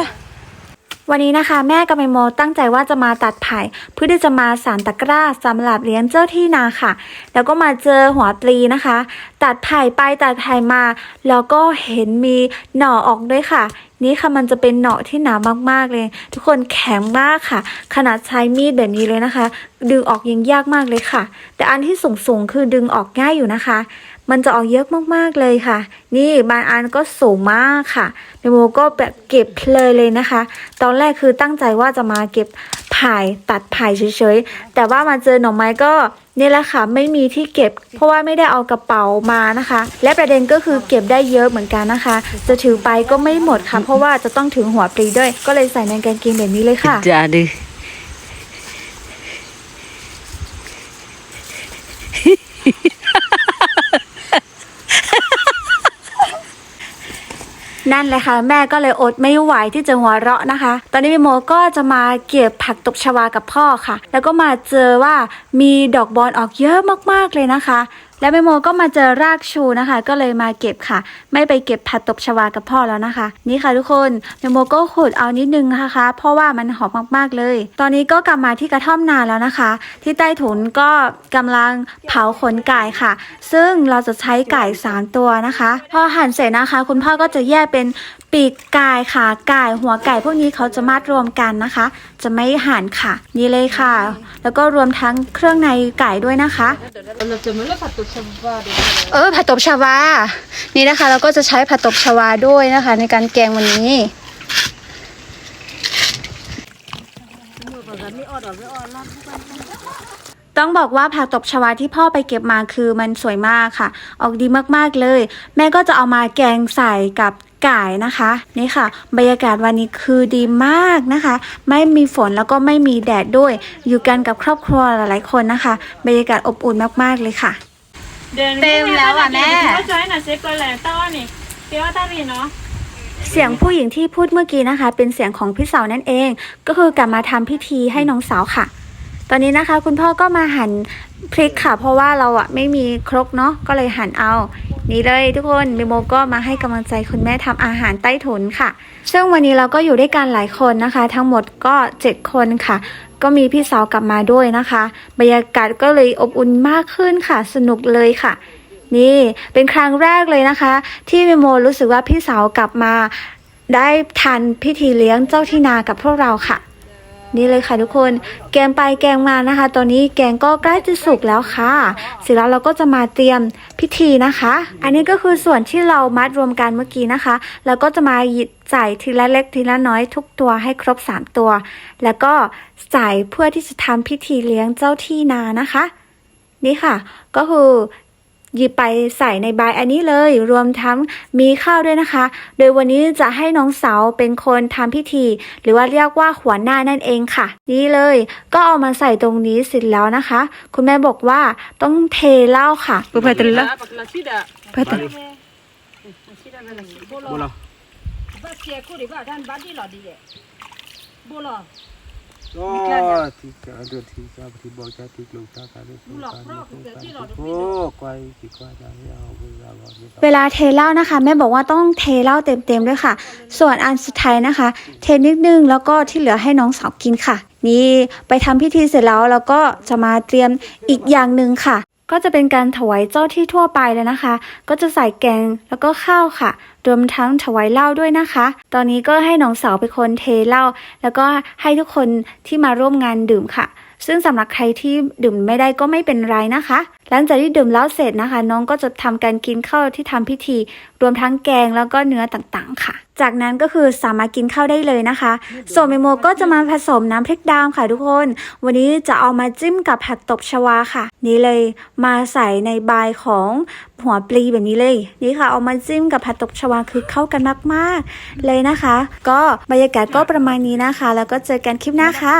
ละวันนี้นะคะ แม่กับไมโมตั้งใจว่าจะมาตัดไผ่เพื่อที่จะมาสานตะกร้าสำหรับเลี้ยงเจ้าที่นาค่ะ แล้วก็มาเจอหัวปลีนะคะ ตัดไผ่ไปตัดไผ่มา แล้วก็เห็นมีหน่อออกด้วยค่ะ นี่ค่ะมันจะเป็นหน่อที่หนามากๆเลย ทุกคนแข็งมากค่ะ ขนาดใช้มีดแบบนี้เลยนะคะ ดึงออกยังยากมากเลยค่ะ แต่อันที่สูงๆคือดึงออกง่ายอยู่นะคะ มันจะออกเยอะมากๆเลยค่ะ นี่บางอันก็สูงมากค่ะเมโมก็แบบเก็บเลยเลยนะคะ ตอนแรกคือตั้งใจว่าจะมาเก็บไผ่ตัดไผ่เฉยๆแต่ว่ามาเจอหน่อไม้ก็ นี่แหละค่ะไม่มีที่เก็บ เพราะว่าไม่ได้เอากระเป๋ามานะคะ และประเด็นก็คือเก็บได้เยอะเหมือนกันนะคะ จะถือไปก็ไม่หมดค่ะ เพราะว่าจะต้องถึงหัวปลีด้วย ก็เลยใส่ในกางเกงแบบนี้เลยค่ะ Jadi. นั่นเลยค่ะ แม่ก็เลยอดไม่ไหวที่จะหัวเราะนะคะ ตอนนี้พี่โมก็จะมาเก็บผักตบชวากับพ่อค่ะ แล้วก็มาเจอว่ามีดอกบอลออกเยอะมากๆเลยนะคะ แล้วแม่โมก็มาเจอรากชูนะคะ ก็เลยมาเก็บค่ะ ไม่ไปเก็บผักตบชวากับพ่อแล้วนะคะ นี่ค่ะทุกคนแม่โมก็ขุดเอานิดนึงนะคะ เพราะว่ามันหอมมากๆเลย ตอนนี้ก็กลับมาที่กระท่อมนาแล้วนะคะ ที่ใต้ถุนก็กำลังเผาขนไก่ค่ะ ซึ่งเราจะใช้ไก่สามตัวนะคะ พอหั่นเสร็จนะคะ คุณพ่อก็จะแยกเป็น ปีกไก่ขาไก่หัวไก่พวกนี้เขาจะมัดรวมกันนะคะ จะไม่หั่นค่ะ นี่เลยค่ะ แล้วก็รวมทั้งเครื่องในไก่ด้วยนะคะ Kalau cuma lah patut coba deh. เออผัดตบชวา นี่นะคะ เราก็จะใช้ผัดตบชวาด้วยนะคะ ในการแกงวันนี้ Ni order, ni order lah. ต้องบอกว่าผักตบชวาที่พ่อไปเก็บมาคือมันสวยมากค่ะ ออกดีมากๆเลย แม่ก็จะเอามาแกงใส่กับ ไก่นะคะนี่ค่ะ บรรยากาศวันนี้คือดีมากนะคะ ไม่มีฝนแล้วก็ไม่มีแดดด้วย อยู่กันกับครอบครัวหลายๆคนนะคะ บรรยากาศอบอุ่นมากๆเลยค่ะ เต็มแล้วอะแม่เขาจอยน่ะเซ็กเลยแหละต้อนี่เปียวตารีเนาะเสียงผู้หญิงที่พูดเมื่อกี้นะคะ เป็นเสียงของพี่สาวนั่นเอง ก็คือกลับมาทำพิธีให้น้องสาวค่ะ ตอนนี้นะคะ คุณพ่อก็มาหั่นพริกค่ะ เพราะว่าเราอะไม่มีครกเนาะก็เลยหั่นเอา นี่เลยทุกคนเมโมก็มาให้กำลังใจคุณแม่ทำอาหารใต้ถุนค่ะ ซึ่งวันนี้เราก็อยู่ด้วยกันหลายคนนะคะ ทั้งหมดก็ 7 คนค่ะ ก็มีพี่สาวกลับมาด้วยนะคะ บรรยากาศก็เลยอบอุ่นมากขึ้นค่ะ สนุกเลยค่ะนี่เป็นครั้งแรกเลยนะคะ ที่เมโมรู้สึกว่าพี่สาวกลับมา ได้ทันพิธีเลี้ยงเจ้าที่นากับพวกเราค่ะ นี่เลยค่ะทุกคน แกงไปแกงมานะคะ ตอนนี้แกงก็ใกล้จะสุกแล้วค่ะ เสร็จแล้วเราก็จะมาเตรียมพิธีนะคะ อันนี้ก็คือส่วนที่เรามัดรวมกันเมื่อกี้นะคะแล้วก็จะมาหยิบใส่ทีละเล็กทีละน้อยทุกตัวให้ครบ 3 ตัว แล้วก็ใส่เพื่อที่จะทำพิธีเลี้ยงเจ้าที่นานะคะ นี่ค่ะ ก็คือ หยิบไปใส่ในใบอันนี้เลย รวมทั้งมีข้าวด้วยนะคะ โดยวันนี้จะให้น้องสาวเป็นคนทำพิธี หรือว่าเรียกว่าหัวหน้านั่นเองค่ะ นี่เลย ก็เอามาใส่ตรงนี้เสร็จแล้วนะคะ คุณแม่บอกว่าต้องเทเหล้าค่ะ Betul lah. Pakai sida. เพื่อ ก็ทีกาเดือดทีกาที่บอกชาติลูกตาการลูกตาโอ้ควายกี่ควายจะให้เอาเวลาเวลาเทเหล้านะคะแม่บอกว่าต้องเทเหล้าเต็มๆด้วยค่ะ ส่วนอันสุดท้ายนะคะ เทนิดนึงแล้วก็ที่เหลือให้น้องสาวกินค่ะ นี่ไปทำพิธีเสร็จแล้วแล้วก็จะมาเตรียมอีกอย่างหนึ่งค่ะ ก็จะเป็นการถวายเจ้าที่ทั่วไปเลยนะคะ ก็จะใส่แกงแล้วก็ข้าวค่ะ รวมทั้งถวายเหล้าด้วยนะคะ ตอนนี้ก็ให้น้องสาวเป็นคนเทเหล้าแล้วก็ให้ทุกคนที่มาร่วมงานดื่มค่ะ ซึ่งสำหรับใครที่ดื่มไม่ได้ก็ไม่เป็นไรนะคะ หลังจากที่ดื่มแล้วเสร็จนะคะ น้องก็จะทำการกินข้าวที่ทำพิธี รวมทั้งแกงแล้วก็เนื้อต่างๆ ค่ะ จากนั้นก็คือสามารถกินข้าวได้เลยนะคะส่วนเมโมก็จะมาผสมน้ำพริกดำค่ะทุกคน วันนี้จะเอามาจิ้มกับผักตบชวาค่ะ นี่เลยมาใส่ในใบของหัวปลีแบบนี้เลย นี่ค่ะเอามาจิ้มกับผักตบชวาคือเข้ากันมากๆ เลยนะคะ ก็บรรยากาศก็ประมาณนี้นะคะ แล้วก็เจอกันคลิปหน้าค่ะ